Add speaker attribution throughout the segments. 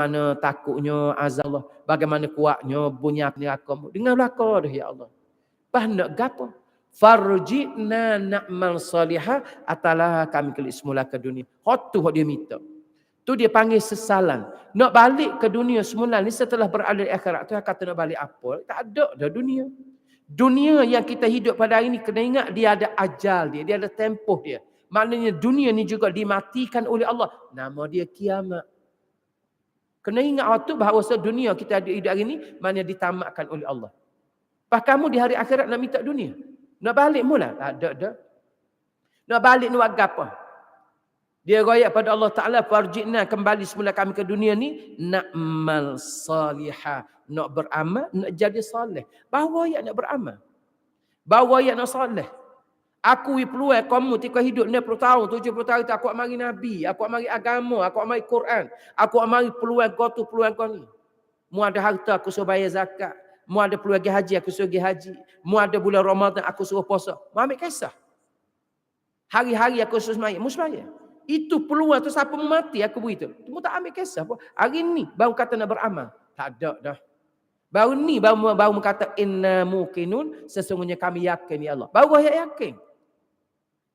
Speaker 1: Bagaimana takutnya azab Allah. Bagaimana kuatnya bunyi neraka. Dengar belaka dah ya Allah. Bah nak gapo? Farji'na na'mal salihah atalah kami kelik semula ke dunia. Hot tu dia minta. Tu dia panggil sesalan. Nak balik ke dunia semula ni setelah berada di akhirat tu kata nak balik apa? Tak ada dah dunia. Dunia yang kita hidup pada hari ini kena ingat dia ada ajal dia, dia ada tempoh dia. Maknanya dunia ni juga dimatikan oleh Allah. Nama dia kiamat. Kena ingat waktu bahawa dunia kita ada hidup hari ini mana ditamatkan oleh Allah. Pas kamu di hari akhirat nak minta dunia. Nak balik mula. Tak ada dah. Nak balik ni buat apa? Dia royak pada Allah Ta'ala. Farjikna kembali semula kami ke dunia ni. Na'mal salihah. Nak beramal. Nak jadi salih. Bahawa ayat nak beramal. Bahawa ayat nak salih. Aku peluang kamu tika hidup 60 tahun, 70 tahun aku mari nabi, aku mari agama, aku mari Quran, aku mari peluang kau tu peluang kau ni. Mu ada harta aku suruh bayar zakat, mu ada peluang pergi haji aku suruh pergi haji, mu ada bulan Ramadan aku suruh puasa. Mu ambil kisah. Hari-hari aku suruh sembahyang, mu sembahyang. Itu peluang tu siapa mu mati aku begitu. Mu tak ambil kisah apa. Hari ni baru kata nak beramal. Tak ada dah. Baru ni baru baru kata inna sesungguhnya kami yakin ya Allah. Baru ayat yakin.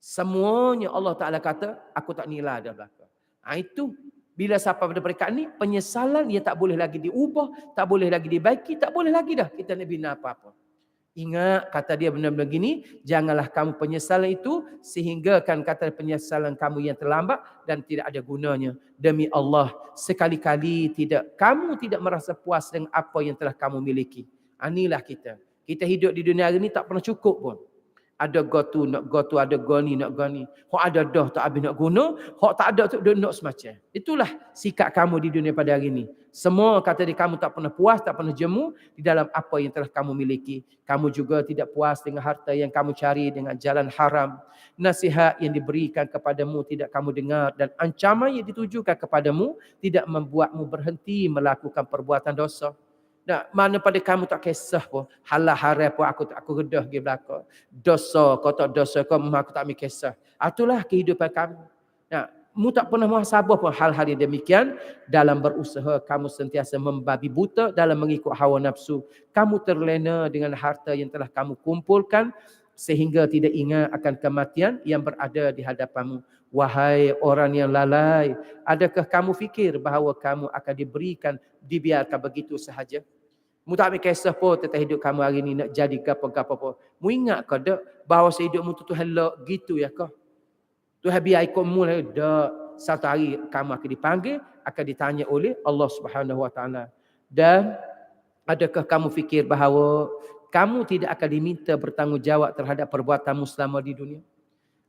Speaker 1: Semuanya Allah Ta'ala kata, aku tak nilai dah belakang. Ha, itu bila siapa pada mereka ni, penyesalan ia tak boleh lagi diubah, tak boleh lagi dibaiki, tak boleh lagi dah kita nak bina apa-apa. Ingat kata dia benar-benar gini, janganlah kamu penyesalan itu sehingga kan kata penyesalan kamu yang terlambat dan tidak ada gunanya. Demi Allah, sekali-kali tidak kamu tidak merasa puas dengan apa yang telah kamu miliki. Inilah kita. Kita hidup di dunia ini tak pernah cukup pun ada gotu nak gotu ada goni nak goni hok ada dah tak habis nak guna hok tak ada tu nak semacam. Itulah sikap kamu di dunia pada hari ini. Semua kata dia kamu tak pernah puas tak pernah jemu di dalam apa yang telah kamu miliki. Kamu juga tidak puas dengan harta yang kamu cari dengan jalan haram. Nasihat yang diberikan kepadamu tidak kamu dengar dan ancaman yang ditujukan kepadamu tidak membuatmu berhenti melakukan perbuatan dosa Nah, mana pada kamu tak kisah pun. Halah haram pun aku aku redah pergi belakang. Dosa, kau tak dosa, kau aku tak ambil kisah. Itulah kehidupan kamu. Nah, mu tak pernah muhasabah pun hal-hal yang demikian. Dalam berusaha, kamu sentiasa membabi buta dalam mengikut hawa nafsu. Kamu terlena dengan harta yang telah kamu kumpulkan sehingga tidak ingat akan kematian yang berada di hadapanmu. Wahai orang yang lalai, adakah kamu fikir bahawa kamu akan diberikan, dibiarkan begitu sahaja? Mu tak ambil kisah pun tentang hidup kamu hari ini nak jadi gapa-gapa pun. Mu ingat kau tak bahawa hidupmu tu Tuhan lok gitu ya kau? Tuhan biar ikut mu lah. Satu hari kamu akan dipanggil, akan ditanya oleh Allah Subhanahu Wa Taala. Dan adakah kamu fikir bahawa kamu tidak akan diminta bertanggungjawab terhadap perbuatanmu selama di dunia?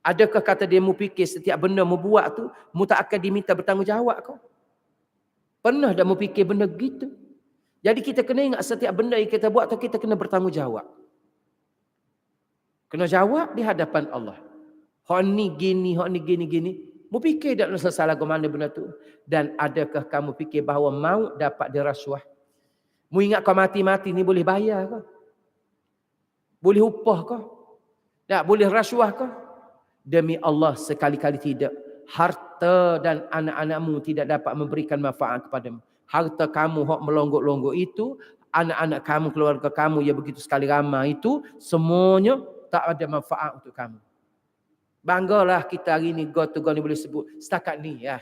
Speaker 1: Adakah kata dia mu fikir setiap benda mu buat tu, mu tak akan diminta bertanggungjawab kau? Pernah dah mu fikir benda gitu? Jadi kita kena ingat setiap benda yang kita buat tu kita kena bertanggungjawab. Kena jawab di hadapan Allah. Hak ni gini, hak ni gini, gini. Mu fikir tak nak salah ke mana benda tu? Dan adakah kamu fikir bahawa mau dapat dirasuah? Mu ingat kau mati-mati ni boleh bayar kau? Boleh upah kau? Tak boleh rasuah kau? Demi Allah sekali-kali tidak. Harta dan anak-anakmu tidak dapat memberikan manfaat kepadamu. Harta kamu hok melonggok-longgok itu, anak-anak kamu, keluarga kamu yang begitu sekali ramai itu, semuanya tak ada manfaat untuk kamu. Banggalah kita hari ini, God to God ni boleh sebut. Setakat ni ya.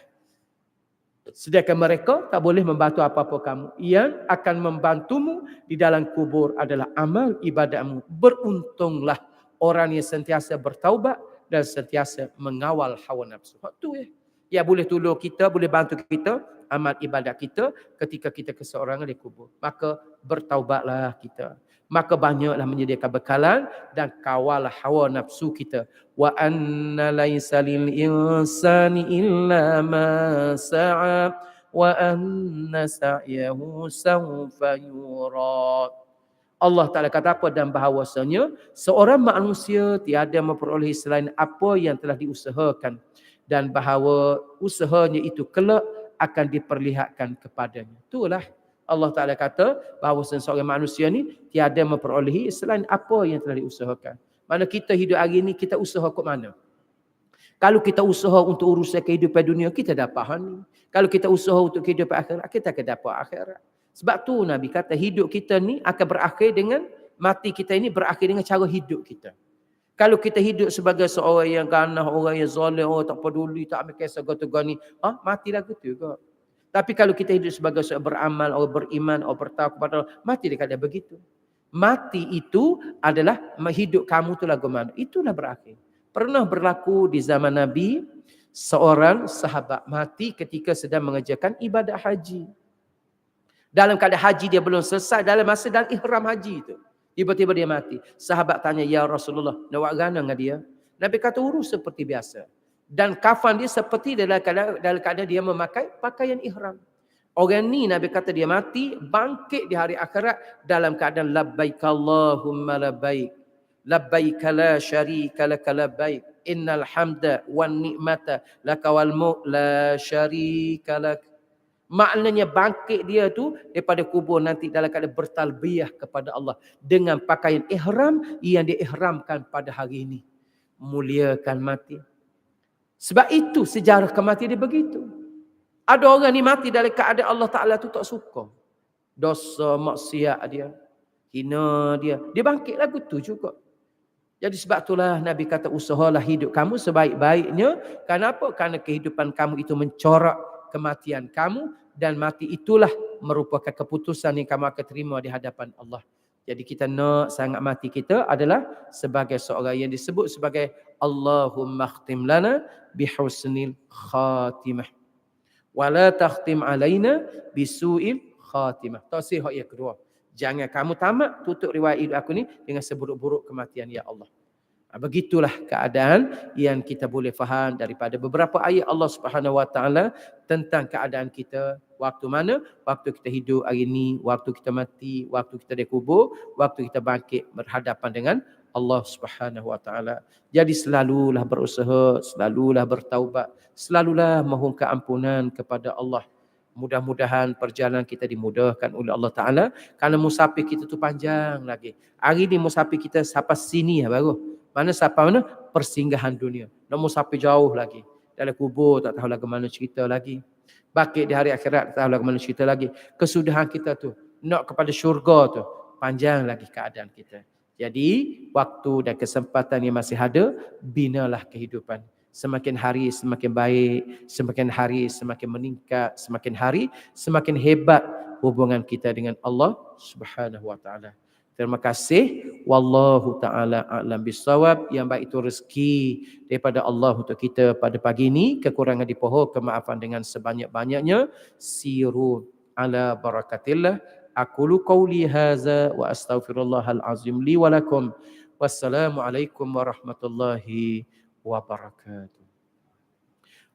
Speaker 1: Sedangkan mereka tak boleh membantu apa-apa kamu. Yang akan membantumu di dalam kubur adalah amal ibadahmu. Beruntunglah orang yang sentiasa bertaubat dan sentiasa mengawal hawa nafsu. Itu ya. Ya boleh tolong kita, boleh bantu kita amal ibadat kita ketika kita keseorangan di kubur. Maka bertaubatlah kita. Maka banyaklah menyediakan bekalan dan kawal hawa nafsu kita. Wa anna laysa lil insani illa ma sa'a wa anna sa'yahu sawfa yura. Allah Ta'ala kata apa dan bahawasanya seorang manusia tiada memperoleh selain apa yang telah diusahakan dan bahawa usahanya itu kelak akan diperlihatkan kepadanya. Itulah Allah Ta'ala kata bahawa seorang manusia ni tiada memperolehi selain apa yang telah diusahakan. Mana kita hidup hari ini kita usaha ke mana? Kalau kita usaha untuk urusan kehidupan dunia, kita dapat hal ni. Kalau kita usaha untuk kehidupan akhirat, kita akan dapat akhirat. Sebab tu Nabi kata hidup kita ni akan berakhir dengan mati kita ini berakhir dengan cara hidup kita. Kalau kita hidup sebagai seorang yang ganah, orang yang zalim, orang tak peduli, tak ambil kisah gotu ni, ha? mati lagu tu juga. Tapi kalau kita hidup sebagai seorang beramal, orang beriman, orang bertawa kepada Allah, mati dia kata begitu. Mati itu adalah hidup kamu tu lagu mana. Itulah berakhir. Pernah berlaku di zaman Nabi, seorang sahabat mati ketika sedang mengerjakan ibadat haji. Dalam keadaan haji dia belum selesai, dalam masa dalam ihram haji itu. Tiba-tiba dia mati. Sahabat tanya, Ya Rasulullah, nak buat gana dengan dia? Nabi kata, urus seperti biasa. Dan kafan dia seperti dalam keadaan, dalam keadaan dia memakai pakaian ihram. Orang ni Nabi kata dia mati, bangkit di hari akhirat dalam keadaan labbaik Allahumma labbaik. Labbaik la syarika laka labbaik. Innal hamda wan ni'mata laka wal mulk la syarika laka. Maknanya bangkit dia tu daripada kubur nanti dalam keadaan bertalbiyah kepada Allah. Dengan pakaian ihram yang diihramkan pada hari ini. Muliakan mati. Sebab itu sejarah kematian dia begitu. Ada orang ni mati dalam keadaan Allah Ta'ala tu tak suka. Dosa, maksiat dia. Hina dia. Dia bangkit lagu tu juga. Jadi sebab itulah Nabi kata usahalah hidup kamu sebaik-baiknya. Kenapa? Kerana kehidupan kamu itu mencorak kematian kamu dan mati itulah merupakan keputusan yang kamu akan terima di hadapan Allah. Jadi kita nak sangat mati kita adalah sebagai seorang yang disebut sebagai Allahumma khtim lana bihusnil khatimah. Wala takhtim alaina bisu'il khatimah. Tausiah yang kedua. Jangan kamu tamat tutup riwayat aku ni dengan seburuk-buruk kematian ya Allah. Ha, begitulah keadaan yang kita boleh faham daripada beberapa ayat Allah Subhanahu Wa Taala tentang keadaan kita waktu mana waktu kita hidup hari ini, waktu kita mati, waktu kita dikubur, waktu kita bangkit berhadapan dengan Allah Subhanahu Wa Taala. Jadi selalulah berusaha, selalulah bertaubat, selalulah mohon keampunan kepada Allah. Mudah-mudahan perjalanan kita dimudahkan oleh Allah Ta'ala. Kerana musafir kita tu panjang lagi. Hari ni musafir kita sampai sini ya baru. Mana siapa mana? Persinggahan dunia. Nombor sampai jauh lagi. Dalam kubur tak tahu lagi mana cerita lagi. Bakit di hari akhirat tak tahu lagi mana cerita lagi. Kesudahan kita tu. Nak kepada syurga tu. Panjang lagi keadaan kita. Jadi waktu dan kesempatan yang masih ada. Binalah kehidupan. Semakin hari semakin baik. Semakin hari semakin meningkat. Semakin hari semakin hebat hubungan kita dengan Allah subhanahu wa ta'ala. Terima kasih. Wallahu ta'ala a'lam bisawab. Yang baik itu rezeki daripada Allah untuk kita pada pagi ini. Kekurangan dipoho, kemaafan dengan sebanyak-banyaknya. Siru ala barakatillah. Aku lukau lihaza wa astaghfirullahal azim li walakum. Wassalamualaikum warahmatullahi wabarakatuh.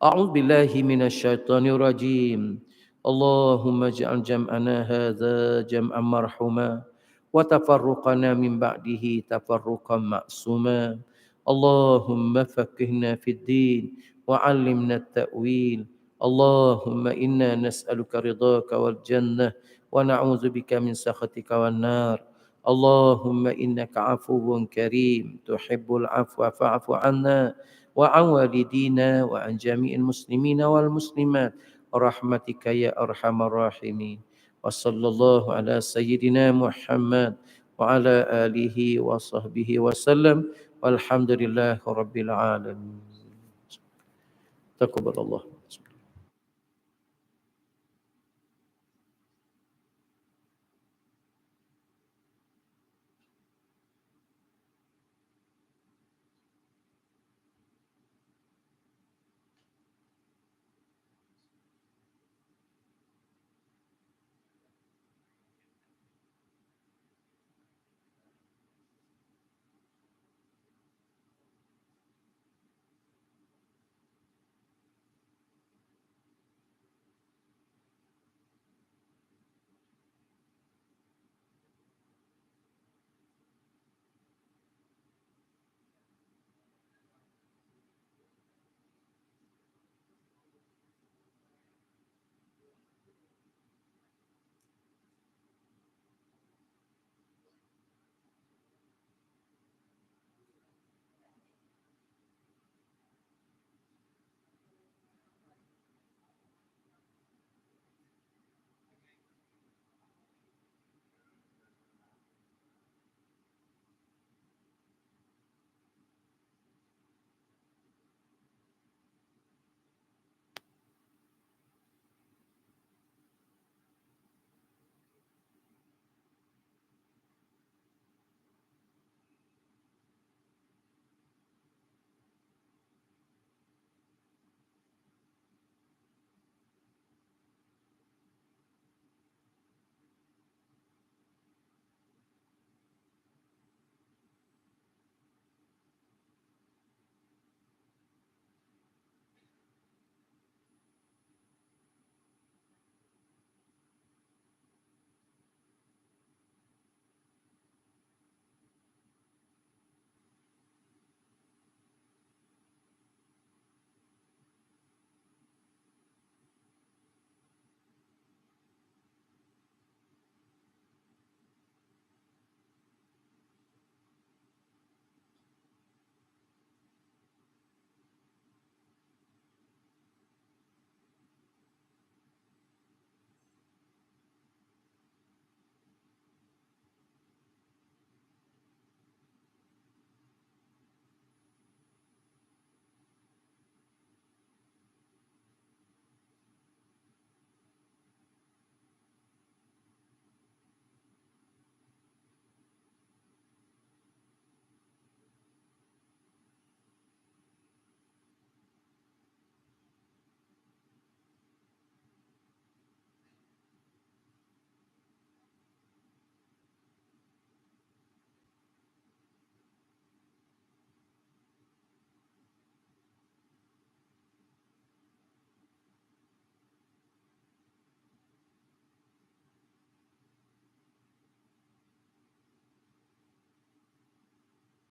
Speaker 1: A'udhu billahi minasyaitanir rajim. Allahumma ja'al jam'ana haza jam'an marhumah. وتفرقنا من بعده تفرقا معصوما اللهم فقهنا في الدين وعلمنا التاويل اللهم انا نسالك رضاك والجنه ونعوذ بك من سخطك والنار اللهم انك عفو كريم تحب العفو فاعف عنا وعن والدينا وعن جميع المسلمين والمسلمات رحمتك يا ارحم الراحمين وصلى الله على سيدنا محمد وعلى آله وصحبه وسلم والحمد لله رب العالمين تقبل الله